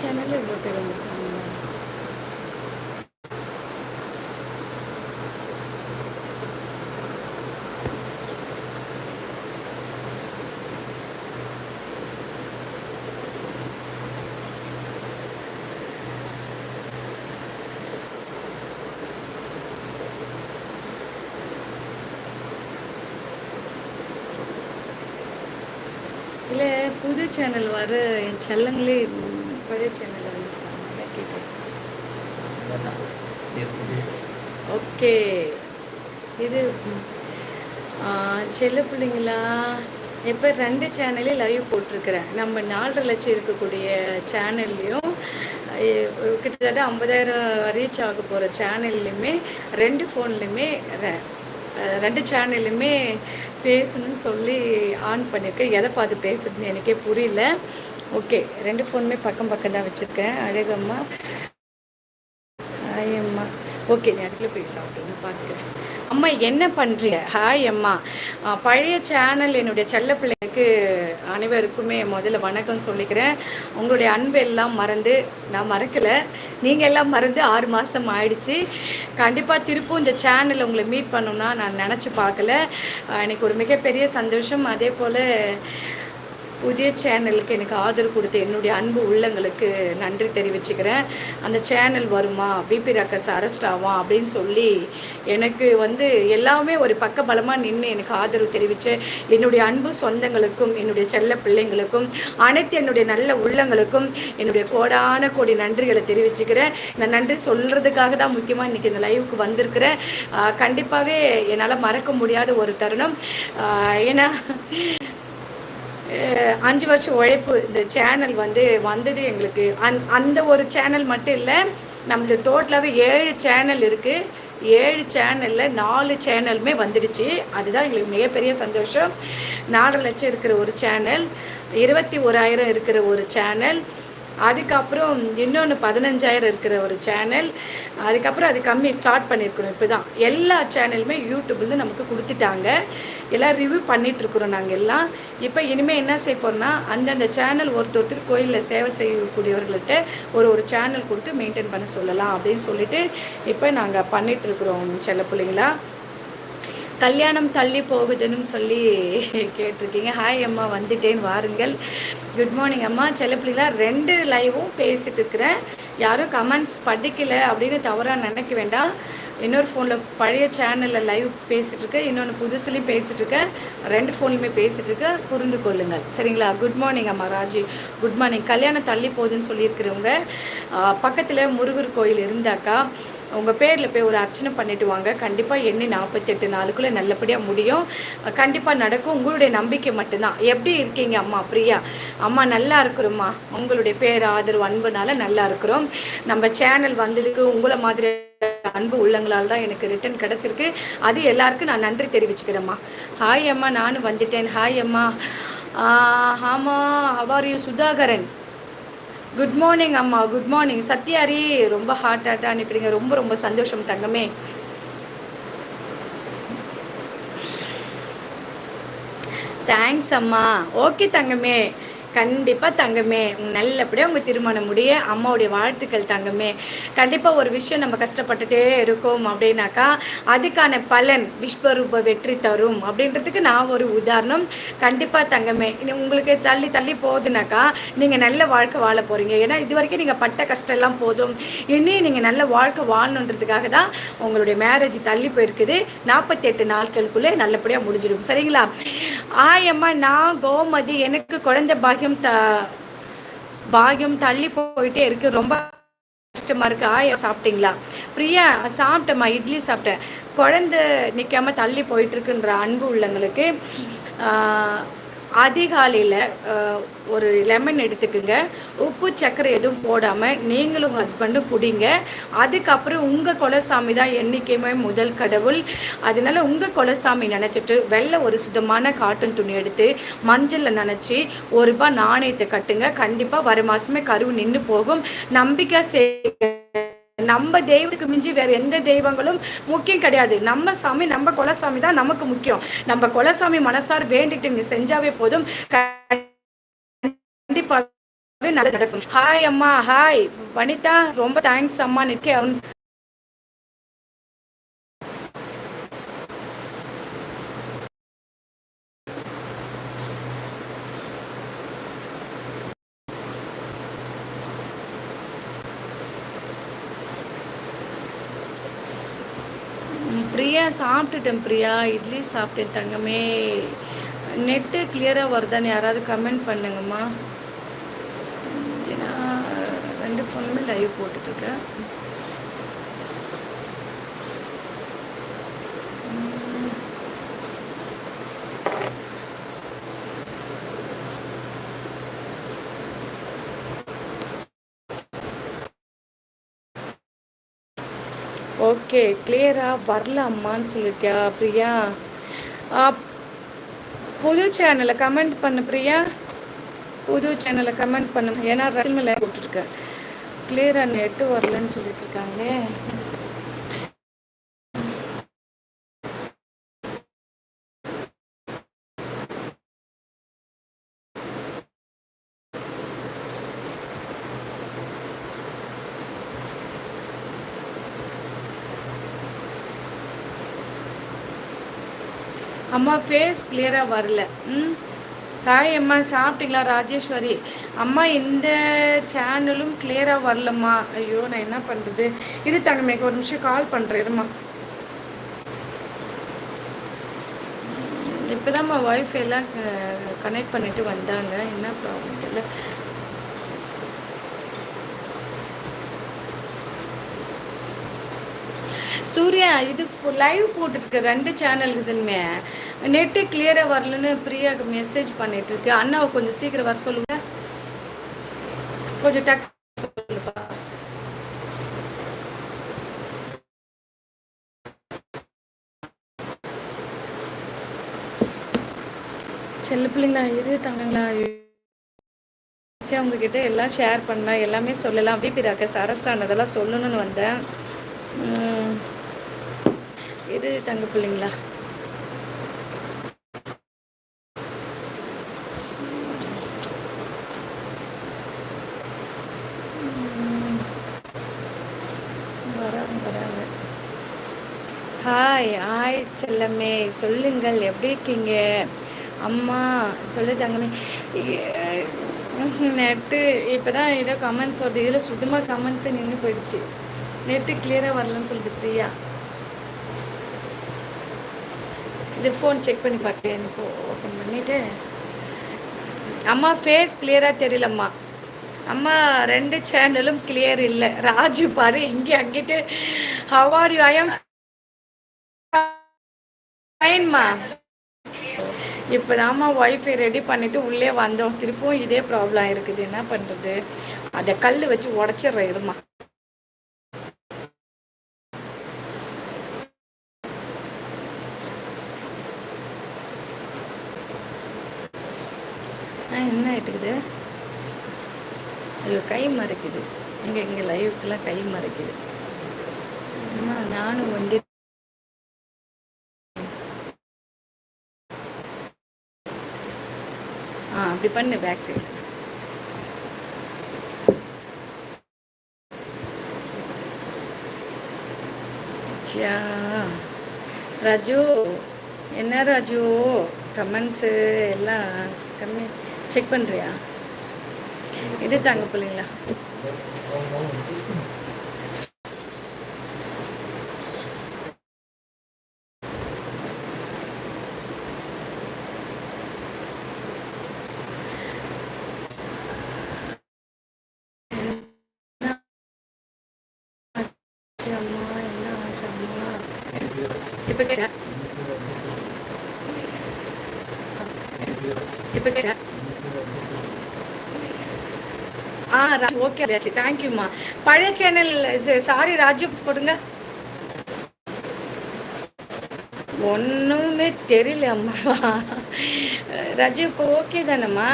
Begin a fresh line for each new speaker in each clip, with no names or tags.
Channel இவ்வளோ பேர் வந்திருக்காங்க. இல்லை புது சேனல் வர என் செல்லங்களே பழைய சேனலில் அதான் கேட்டேன். ஓகே இது செல்ல பிள்ளைங்களா இப்போ ரெண்டு சேனலே லைவ் போட்டிருக்கிறேன். நம்ம நாலரை லட்சம் இருக்கக்கூடிய சேனல்லையும் கிட்டத்தட்ட ஐம்பதாயிரம் ரீச் ஆக போகிற சேனல்லையுமே ரெண்டு ஃபோன்லையுமே ரெண்டு சேனல்லையுமே பேசணும்னு சொல்லி ஆன் பண்ணியிருக்கேன் எதை பார்த்து பேசுறதுன்னு எனக்கே புரியல. ஓகே ரெண்டு ஃபோனுமே பக்கம் பக்கம் தான் வச்சுருக்கேன். அழகம்மா ஹாய் அம்மா. ஓகே நீ அதுக்குள்ளே போய் சாப்பிடுங்க பார்த்துக்கிறேன் அம்மா என்ன பண்ணுறீங்க ஹாய் அம்மா. பழைய சேனல் என்னுடைய செல்ல பிள்ளைக்கு அனைவருக்குமே முதல்ல வணக்கம் சொல்லிக்கிறேன். உங்களுடைய அன்பு எல்லாம் மறந்து நான் மறக்கலை. நீங்கள் எல்லாம் மறந்து ஆறு மாதம் ஆயிடுச்சு. கண்டிப்பாக திருப்பும் இந்த சேனலில் உங்களை மீட் பண்ணணும்னா நான் நினச்சி பார்க்கல. எனக்கு ஒரு மிகப்பெரிய சந்தோஷம். அதே போல் புதிய சேனலுக்கு எனக்கு ஆதரவு கொடுத்த என்னுடைய அன்பு உள்ளங்களுக்கு நன்றி தெரிவிச்சுக்கிறேன். அந்த சேனல் வருமா? பிபி ரக்கஸ் அரெஸ்ட் ஆவான் அப்படின்னு சொல்லி எனக்கு வந்து எல்லாமே ஒரு பக்கபலமாக நின்று எனக்கு ஆதரவு தெரிவித்த என்னுடைய அன்பு சொந்தங்களுக்கும் என்னுடைய செல்ல பிள்ளைங்களுக்கும் அனைத்து என்னுடைய நல்ல உள்ளங்களுக்கும் என்னுடைய கோடான கோடி நன்றிகளை தெரிவிச்சுக்கிறேன். இந்த நன்றி சொல்கிறதுக்காக தான் முக்கியமாக இன்றைக்கி இந்த லைவுக்கு வந்திருக்கிறேன். கண்டிப்பாகவே என்னால் மறக்க முடியாத ஒரு தருணம். ஏன்னா அஞ்சு வருஷம் உழைப்பு இந்த சேனல் வந்து வந்தது எங்களுக்கு. அந் அந்த ஒரு சேனல் மட்டும் இல்லை நம்மளது டோட்டலாகவே ஏழு சேனல் இருக்குது ஏழு சேனலில் நாலு சேனலுமே வந்துடுச்சு. அதுதான் எங்களுக்கு மிகப்பெரிய சந்தோஷம். நாலு லட்சம் இருக்கிற ஒரு சேனல் இருபத்தி ஓராயிரம் இருக்கிற ஒரு சேனல் அதுக்கப்புறம் இன்னொன்று பதினஞ்சாயிரம் இருக்கிற ஒரு சேனல் அதுக்கப்புறம் அது கம்மி ஸ்டார்ட் பண்ணியிருக்கிறோம் இப்போ தான் எல்லா சேனலுமே யூடியூப்லேருந்து நமக்கு கொடுத்துட்டாங்க. எல்லாம் ரிவ்யூ பண்ணிகிட்ருக்குறோம் நாங்கள் எல்லாம். இப்போ இனிமேல் என்ன செய்ய போகிறோம்னா அந்தந்த சேனல் ஒருத்தர் ஒருத்தர் கோயிலில் சேவை செய்யக்கூடியவர்கள்ட்ட ஒரு ஒரு சேனல் கொடுத்து மெயின்டைன் பண்ண சொல்லலாம் அப்படின்னு சொல்லிட்டு இப்போ நாங்கள் பண்ணிகிட்ருக்குறோம் செல்ல பிள்ளைங்களா. கல்யாணம் தள்ளி போகுதுன்னு சொல்லி கேட்டிருக்கீங்க. ஹாய் அம்மா வந்துட்டேன். வாருங்கள். குட் மார்னிங் அம்மா. செல்லப்பிள்ளைங்களா ரெண்டு லைவும் பேசிகிட்டு இருக்கிறேன் யாரும் கமெண்ட்ஸ் படிக்கல அப்படின்னு தவறாக நினைக்க வேண்டாம். இன்னொரு ஃபோனில் பழைய சேனலில் லைவ் பேசிகிட்டு இருக்கேன் இன்னொன்று புதுசுலேயும் பேசிகிட்ருக்கேன் ரெண்டு ஃபோன்லையுமே பேசிகிட்டு இருக்கேன் புரிந்து கொள்ளுங்கள். சரிங்களா? குட் மார்னிங் அம்மா ராஜி. குட் மார்னிங் கல்யாணம் தள்ளி போகுதுன்னு சொல்லியிருக்கிறவங்க பக்கத்தில் முருகர் கோயில் இருந்தாக்கா உங்கள் பேரில் போய் ஒரு அர்ச்சனை பண்ணிட்டு வாங்க. கண்டிப்பாக எண்ணி நாற்பத்தெட்டு நாளுக்குள்ளே நல்லபடியாக முடியும். கண்டிப்பாக நடக்கும். உங்களுடைய நம்பிக்கை மட்டும்தான். எப்படி இருக்கீங்க அம்மா பிரியா? அம்மா நல்லா இருக்கிறோம்மா. உங்களுடைய பேர் ஆதரவு அன்புனால நல்லா இருக்கிறோம். நம்ம சேனல் வந்ததுக்கு உங்களை மாதிரி அன்பு உள்ளங்களால் தான் எனக்கு ரிட்டன் கிடச்சிருக்கு. அது எல்லாருக்கும் நான் நன்றி தெரிவிச்சுக்கிறேம்மா. ஹாய் அம்மா நானும் வந்துட்டேன். ஹாய் அம்மா. ஆமாம் அவர் யூ சுதாகரன். குட் மார்னிங் அம்மா. குட் மார்னிங் சத்யாரி ரொம்ப ஹார்ட் ஹார்ட்டாக அனுப்புறீங்க ரொம்ப ரொம்ப சந்தோஷம் தங்கமே. தேங்க்ஸ் அம்மா. ஓகே தங்கமே. கண்டிப்பாக தங்கமே. நல்லபடியாக உங்கள் திருமணம் முடிய அம்மாவுடைய வாழ்த்துக்கள் தங்கமே. கண்டிப்பாக ஒரு விஷயம் நம்ம கஷ்டப்பட்டுட்டே இருக்கோம் அப்படின்னாக்கா அதுக்கான பலன் விஸ்வரூப வெற்றி தரும் அப்படின்றதுக்கு நான் ஒரு உதாரணம். கண்டிப்பாக தங்கமே இனி உங்களுக்கு தள்ளி தள்ளி போகுதுனாக்கா நீங்கள் நல்ல வாழ்க்கை வாழ போகிறீங்க ஏன்னா இது வரைக்கும் நீங்கள் பட்ட கஷ்டம்லாம் போதும். இனி நீங்கள் நல்ல வாழ்க்கை வாழணுன்றதுக்காக தான் உங்களுடைய மேரேஜ் தள்ளி போயிருக்குது. நாற்பத்தெட்டு நாட்களுக்குள்ளே நல்லபடியாக முடிஞ்சிடும். சரிங்களா? ஆயம்மா நான் கோமதி எனக்கு குழந்தை பாகியம் த பாகியம் தள்ளி போயிட்டே இருக்கு. ரொம்ப கஷ்டமா இருக்கு. ஆயா சாப்பிட்டீங்களா? பிரியா சாப்பிட்டேம்மா. இட்லி சாப்பிட்டேன். குழந்தை நிற்காம தள்ளி போயிட்டு இருக்குன்ற அன்பு உள்ளங்களுக்கு அதிகாலையில் ஒரு லெமன் எடுத்துக்குங்க. உப்பு சர்க்கரை எதுவும் போடாமல் நீங்களும் ஹஸ்பண்டும் குடிங்க. அதுக்கப்புறம் உங்கள் குலசாமி தான் என்றைக்குமே முதல் கடவுள். அதனால உங்கள் குலசாமி நினச்சிட்டு வெள்ளை ஒரு சுத்தமான காட்டன் துணி எடுத்து மஞ்சளில் நினச்சி ஒரு ரூபாய் நாணயத்தை கட்டுங்க. கண்டிப்பாக வர மாதமே கருவு நின்று போகும். நம்பிக்கை சே நம்ம தெய்வத்துக்கு மிஞ்சி வேற எந்த தெய்வங்களும் முக்கியம் கிடையாது. நம்ம சாமி நம்ம குலசாமி தான் நமக்கு முக்கியம். நம்ம குலசாமி மனசார் வேண்டிட்டு நீ செஞ்சாவே போதும். கண்டிப்பாகவே நல்லது நடக்கும். ஹாய் அம்மா ஹாய் வனிதா ரொம்ப தேங்க்ஸ் அம்மா நிற்க ம், பிரியா சாப்பிட்டுட்டேன் பிரியா. இட்லி சாப்பிட்டேன் தங்கமே. நெட்டு கிளியராக வருதான்னு யாராவது கமெண்ட் பண்ணுங்கம்மா. ஏன்னா ரெண்டு ஃபோனுமே லைவ் போட்டுட்ருக்கேன் ஓகே கிளியராக வரல அம்மான்னு சொல்லியிருக்கியா பிரியா? புது சேனலை கமெண்ட் பண்ணு பிரியா. புது சேனலை கமெண்ட் பண்ணு. ஏன்னா ரெல்மில் போட்டுருக்கேன் கிளியராக நெட்டு வரலன்னு சொல்லிட்டு இருக்காங்களே. அம்மா ஃபேஸ் கிளியராக வரல. ம் ஹாய் அம்மா சாப்பிட்டீங்களா ராஜேஸ்வரி? அம்மா இந்த சேனலும் கிளியராக வரலம்மா. ஐயோ நான் என்ன பண்ணுறது இரு தங்கமேக்கு ஒரு நிமிஷம் கால் பண்ணுறேன் இருமா இப்போதாம்மா ஒய்ஃபை எல்லாம் கனெக்ட் பண்ணிட்டு வந்தாங்க. என்ன ப்ராப்ளம் தெரியல. சூர்யா இது லைவ் போட்டுருக்கு. ரெண்டு சேனல் இதுமே நெட்டு கிளியராக வரலன்னு பிரியா மெசேஜ் பண்ணிட்டு இருக்கு. அண்ணாவை கொஞ்சம் சீக்கிரம் வர சொல்லுங்க. கொஞ்சம் டக் சொல்லுப்பா. செல்ல பிள்ளைங்களா இரு தங்கங்களா. உங்ககிட்ட எல்லாம் ஷேர் பண்ணலாம் எல்லாமே சொல்லலாம். பிபி ராக்க சரஸ்டானதெல்லாம் சொல்லணும்னு வந்தேன். இரு தங்க பிள்ளைங்களா. செல்லமே சொல்லுங்கள் எப்படி இருக்கீங்க? அம்மா சொல்லு தங்கமே. நெட்டு இப்போ தான் ஏதோ கமெண்ட்ஸ் வருது. இதில் சுத்தமாக கமெண்ட்ஸே நின்று போயிடுச்சு. நெட்டு கிளியராக வரலன்னு சொல்லுது பிரியா. இது ஃபோன் செக் பண்ணி பார்க்குறேன் இப்போ ஓப்பன் பண்ணிவிட்டு அம்மா ஃபேஸ் கிளியராக தெரியலம்மா. அம்மா ரெண்டு சேனலும் கிளியர் இல்லை. ராஜு பாரு இங்கே அங்கிட்டு. How are you I am ஃபைன்மா இப்போதாம்மா ஒய்ஃபை ரெடி பண்ணிட்டு உள்ளே வந்தோம். திருப்பும் இதே ப்ராப்ளம் இருக்குது. என்ன பண்ணுறது அதை கல் வச்சு உடச்சிட்றேன் இருமா என்ன ஆயிட்டுக்குது? ஐயோ கை மறைக்குது. இங்கே இங்கே லைவுக்கெல்லாம் கை மறைக்குது. அம்மா நானும் வந்து ஆ அப்படி பண்ணு பேக் சைடு. ராஜு என்ன ராஜு? கமெண்ட்ஸு எல்லாம் கம்மி செக் பண்ணுறியா இது தாங்க பிள்ளைங்களா ஆச்சு அம்மா என்ன ஆச்சு அம்மா இப்போ கேட்டா இப்போ கேட்டா ஆ ஓகே ஆச்சு தேங்க்யூம்மா பழைய சேனல் சாரி ராஜு போடுங்க ஒன்றுமே தெரியல அம்மா ராஜு இப்போ ஓகே தானேம்மா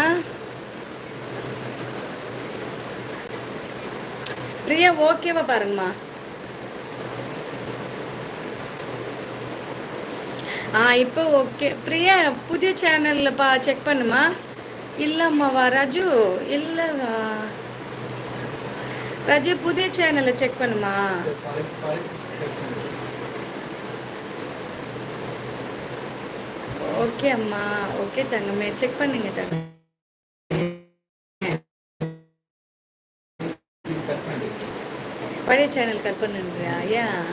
பிரியா ஓகேவா பாருங்கம்மா ஆ இப்போ ஓகே. பிரியா புதிய சேனலில் பா செக் பண்ணுமா? இல்லைம்மாவா ராஜு. இல்லைவா ராஜு புதிய சேனலை செக் பண்ணுமா? ஓகே அம்மா. ஓகே தங்கமே. செக் பண்ணுங்க தங்க பழைய சேனல் கட் பண்ணுன்றியா? ஏன்?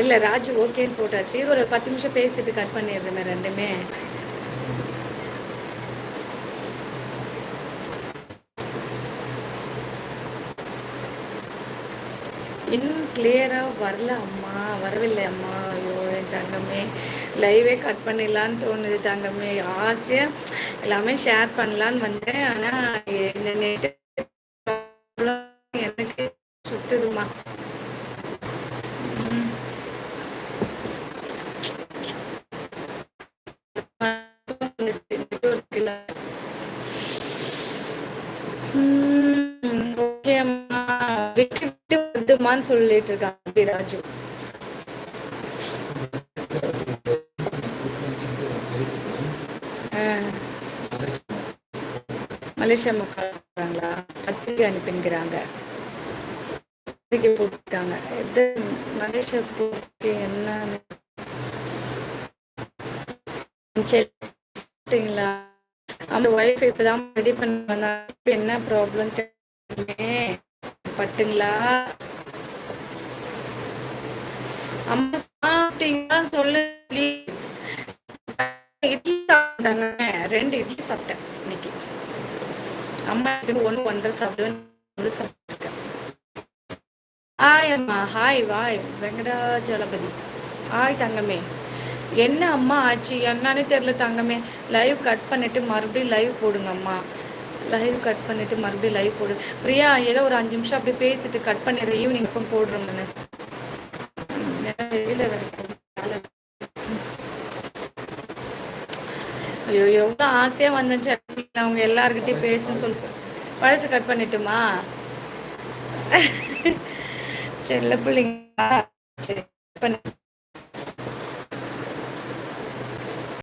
இல்லை ராஜு ஓகேன்னு போட்டாச்சு. ஒரு பத்து நிமிஷம் பேசிட்டு கட் பண்ணிடுறேன் ரெண்டுமே. இன்னும் கிளியராக வரல அம்மா. வரவில்லை அம்மா. ஐயோ என் தங்கமே. லைவே கட் பண்ணிடலான்னு தோணுது தங்கமே. ஆசையாக எல்லாமே ஷேர் பண்ணலான்னு வந்தேன். ஆனால் இந்த நெட்டு ஆமான்னு சொல்லிட்டு இருக்காங்க ராஜு மலேசியா மக்கள்ங்களா பத்திரிகை அனுப்பிங்கிறாங்க பத்திரிகை போட்டுட்டாங்க. இது மலேசியா போட்டு என்னன்னு. சரிங்களா அந்த ஒய்ஃப் இப்பதான் ரெடி பண்ண என்ன ப்ராப்ளம் தெரியுமே. பட்டுங்களா? அம்மா சாப்பிட்டீங்களா? சொல்லு ப்ளீஸ் இட்லி சாப்பிட்டாங்க. ரெண்டு இட்லி சாப்பிட்டேன் இன்னைக்கு. அம்மா ஒன்று ஒன்றரை சாப்பிடுவேன் ஒன்று சாப்பிட்டுருக்கேன். ஹாய் அம்மா. ஹாய் வாய். வெங்கடாஜலபதி. ஹாய் தங்கமே. என்ன அம்மா ஆச்சு? என்னன்னு தெரியல தங்கமே. லைவ் கட் பண்ணிட்டு மறுபடியும் லைவ் போடுங்க அம்மா. லைவ் கட் பண்ணிட்டு மறுபடியும் லைவ் போடு. பிரியா ஏதோ ஒரு அஞ்சு நிமிஷம் அப்படியே பேசிட்டு கட் பண்ணிடுற ஈவினிங் அப்போ போடுறோம்னு வெளியில ஐயோ எவ்வளோ ஆசையாக வந்தேன் சரி, அவங்க எல்லாருக்கிட்டையும் பேசுன்னு சொல்லிட்டு. பழசு கட் பண்ணிட்டுமா? செல்ல பிள்ளைங்களா? சரி பண்ணு